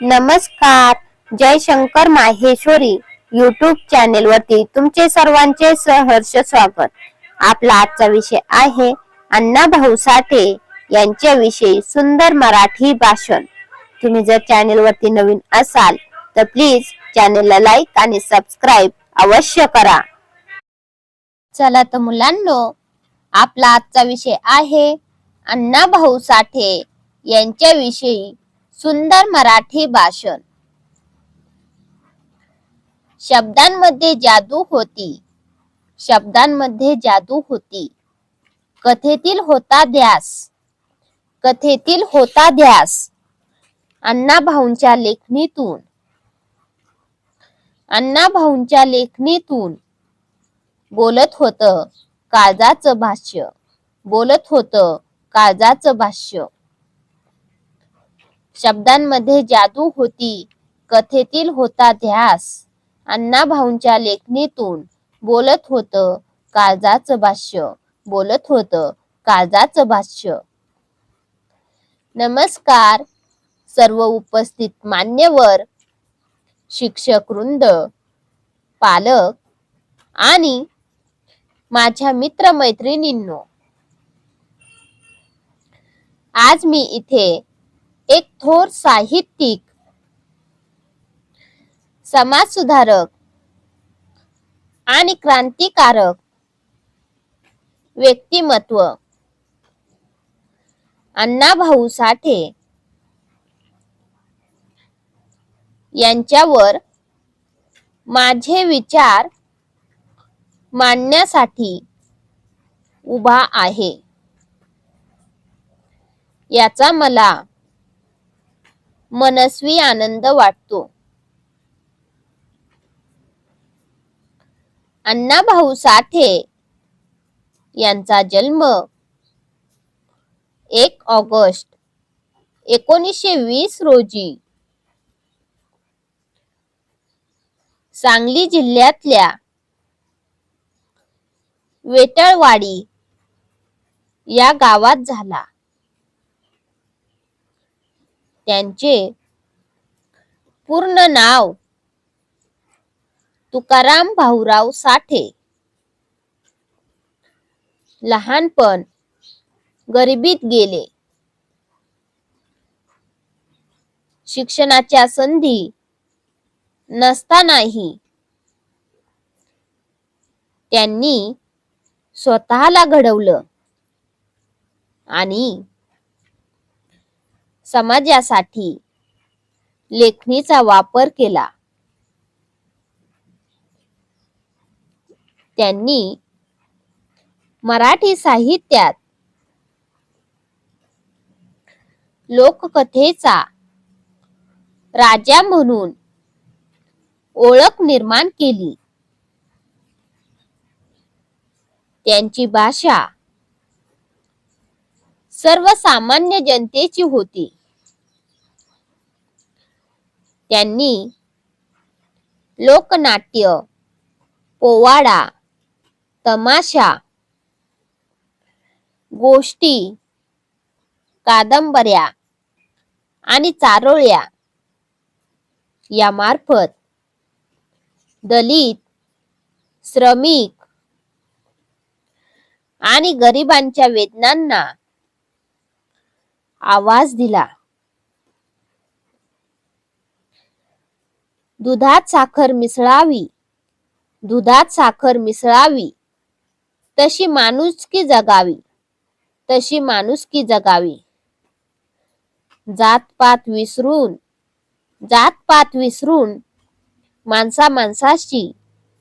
नमस्कार. जय Shankar Maheshwari YouTube channel वरती तुमचे सर्वांचे सहर्ष स्वागत. आपला आजचा विषय आहे अण्णा भाऊ साठे यांच्याविषयी सुंदर मराठी भाषण. तुम्ही जर चॅनेल वरती नवीन असाल तर प्लीज चॅनेलला लाईक आणि सबस्क्राईब अवश्य करा. चला तर मुलांनो आपला आजचा विषय आहे अण्णा भाऊ साठे यांच्याविषयी सुंदर मराठी भाषण. शब्दांमध्ये जादू होती. शब्दांमध्ये जादू होती. कथेतील होता ध्यास. कथेतील होता ध्यास. अण्णा भाऊंच्या लेखणीतून. अण्णा भाऊंच्या लेखणीतून. बोलत होत काळजाचं भाष्य. बोलत होत काळजाचं भाष्य. शब्दांमध्ये जादू होती. कथेतील होता ध्यास. अण्णाभाऊंच्या लेखणीतून बोलत होत काळजाचं भाष्य. बोलत होत काळजाचं भाष्य. नमस्कार. सर्व उपस्थित मान्यवर शिक्षक वृंद पालक आणि माझ्या मित्र मैत्रिणींनो आज मी इथे एक थोर साहित्यिक. समाजसुधारक आणि क्रांतिकारक. व्यक्तिमत्व. अण्णाभाऊ साठे. यांच्यावर माझे विचार मांडण्यासाठी उभा आहे. याचा मला मनस्वी आनंद वाटतो. अण्णाभाऊ साठे यांचा जन्म एक ऑगस्ट एकोणीसशे वीस रोजी सांगली जिल्ह्यातल्या वेटळवाडी या गावात झाला. त्यांचे पूर्ण नाव तुकाराम भाऊराव साठे. लहानपण गरिबीत गेले. शिक्षणाच्या संधी नसतानाही त्यांनी स्वतःला घडवलं आणि समाजासाठी लेखणीचा वापर केला. त्यांनी मराठी साहित्यात लोककथेचा राजा म्हणून ओळख निर्माण केली. त्यांची भाषा सर्वसामान्य जनतेची होती. त्यांनी लोकनाट्य पोवाडा तमाशा गोष्टी कादंबऱ्या आणि चारोळ्या यामार्फत दलित श्रमिक आणि गरिबांच्या वेदनांना आवाज दिला. दुधात साखर मिसळावी. दुधात साखर मिसळावी. तशी माणुसकी जगावी. तशी माणुसकी जगावी. जातपात विसरून जातपात विसरून माणसा माणसाशी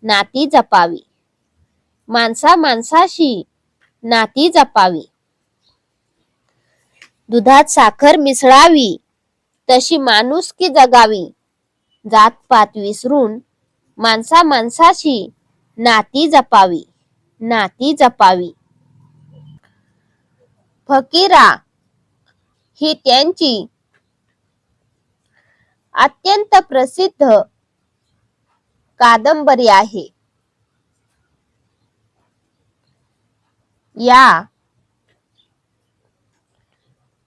नाती जपावी. माणसा माणसाशी नाती जपावी. दुधात साखर मिसळावी तशी माणुसकी जगावी. जातपात विसरून माणसा माणसाशी नाती जपावी नाती जपावी. फकीरा ही त्यांची अत्यंत प्रसिद्ध कादंबरी आहे. या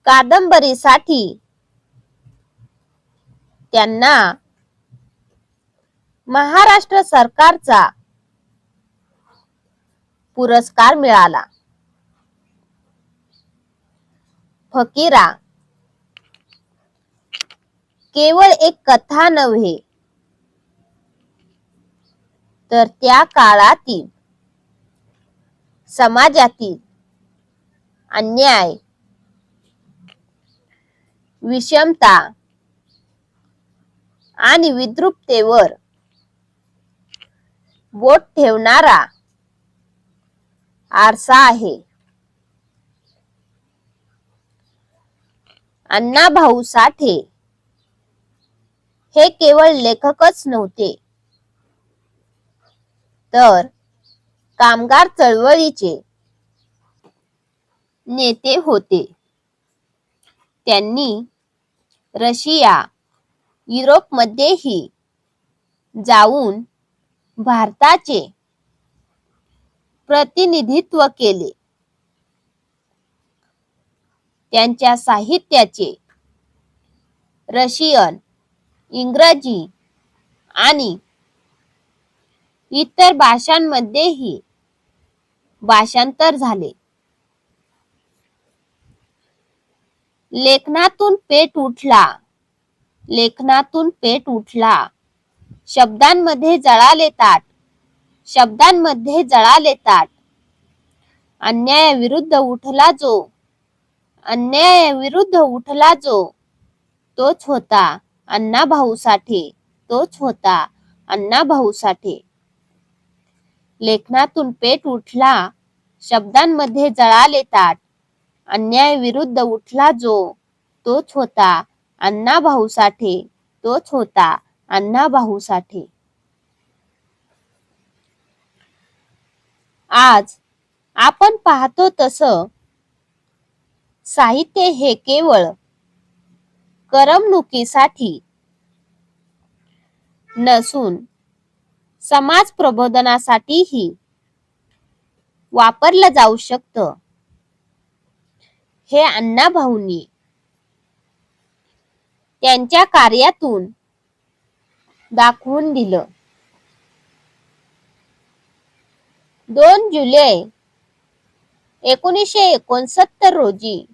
कादंबरीसाठी त्यांना महाराष्ट्र सरकारचा पुरस्कार मिळाला. फकीरा केवळ एक कथा नव्हे तर त्या काळातील समाजातील अन्याय विषमता आणि विद्रुपतेवर बोट ठेवणारा आरसा आहे. अण्णा भाऊ साठे हे केवळ लेखकच नव्हते. तर कामगार चळवळीचे नेते होते. त्यांनी रशिया युरोपमध्येही जाऊन भारताचे प्रतिनिधित्व केले. त्यांच्या साहित्याचे रशियन इंग्रजी आणि इतर भाषांमध्येही भाषांतर झाले. लेखनातून पेट उठला. लेखनातून पेट उठला. शब्दांमध्ये जळाले ताट शब्दांमध्ये जळाले ताट अन्यायाविरुद्ध उठला जो. अन्यायाविरुद्ध उठला जो. तोच होता अण्णा भाऊ साठे. तोच होता अण्णाभाऊ साठे. लेखनातून पेट उठला. शब्दांमध्ये जळाले ताट अन्याय विरुद्ध उठला जो तोच होता अण्णाभाऊ साठे तोच होता अण्णाभाऊ साठे. आज आपण पाहतो तस साहित्य हे केवळ करमणुकीसाठी नसून समाज प्रबोधनासाठीही वापरलं जाऊ शकतं. हे अण्णाभाऊंनी त्यांच्या कार्यातून दाखवून दिलं. दोन जुलै एकोणीसशे एकोणसत्तर रोजी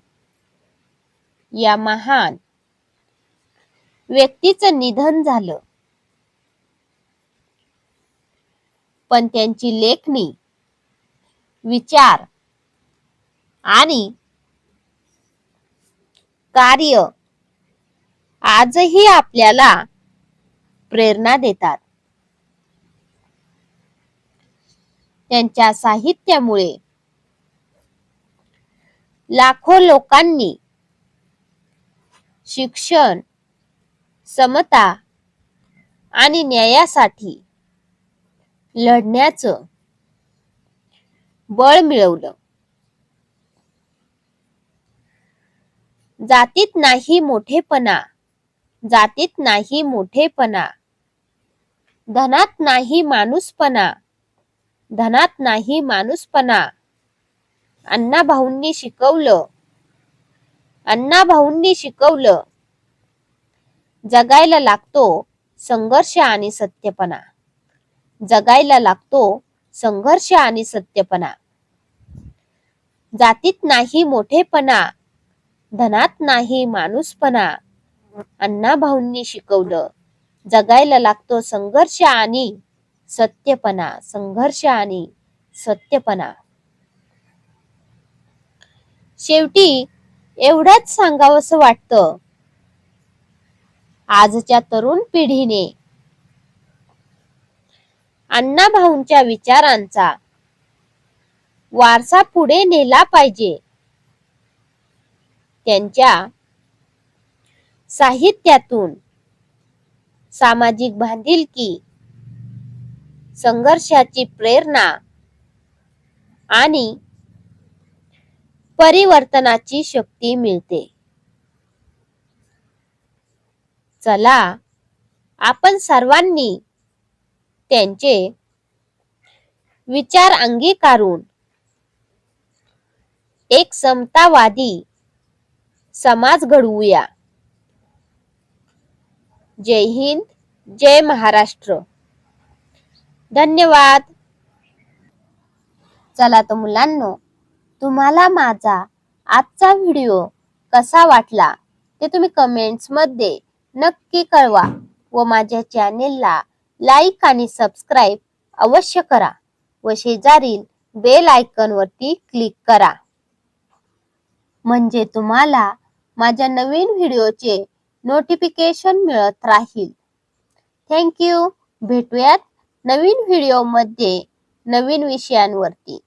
या महान व्यक्तीचं निधन झालं. पण त्यांची लेखणी विचार आणि कार्य आजही आपल्याला प्रेरणा देतात. त्यांच्या साहित्यामुळे लाखो लोकांनी शिक्षण समता आणि न्यायासाठी लढण्याचं बळ मिळवलं. जातीत नाही मोठेपणा. जातीत नाही मोठेपणा. धनात नाही माणूसपणा. धनात नाही माणूसपणा. अण्णाभाऊंनी शिकवलं. अण्णाभाऊंनी शिकवलं. जगायला लागतो संघर्ष आणि सत्यपणा. जगायला लागतो संघर्ष आणि सत्यपणा. जातीत नाही मोठेपणा. धनात नाही माणूसपणा. अण्णाभाऊंनी शिकवलं जगायला लागतो संघर्ष आणि सत्यपणा संघर्ष आणि सत्यपणा. शेवटी एवढंच सांगावंसं वाटतं. आजच्या तरुण पिढीने अण्णाभाऊंच्या विचारांचा वारसा पुढे नेला पाहिजे. त्यांच्या साहित्यातून सामाजिक बांधिलकी संघर्षाची प्रेरणा आणि परिवर्तनाची शक्ती मिळते. चला आपण सर्वांनी त्यांचे विचार अंगीकारून एक समतावादी समाज घडवूया. जय हिंद जय महाराष्ट्र. धन्यवाद. चला तर मुलांनो तुम्हाला माझा आजचा व्हिडिओ कसा वाटला ते तुम्ही कमेंट्समध्ये नक्की कळवा व माझ्या चॅनेलला लाईक आणि सबस्क्राईब अवश्य करा व शेजारील बेल आयकॉन वरती क्लिक करा. म्हणजे तुम्हाला माझ्या नवीन व्हिडिओचे नोटिफिकेशन मिळत राहील. थँक्यू भेटूयात नवीन व्हिडिओमध्ये नवीन विषयांवरती.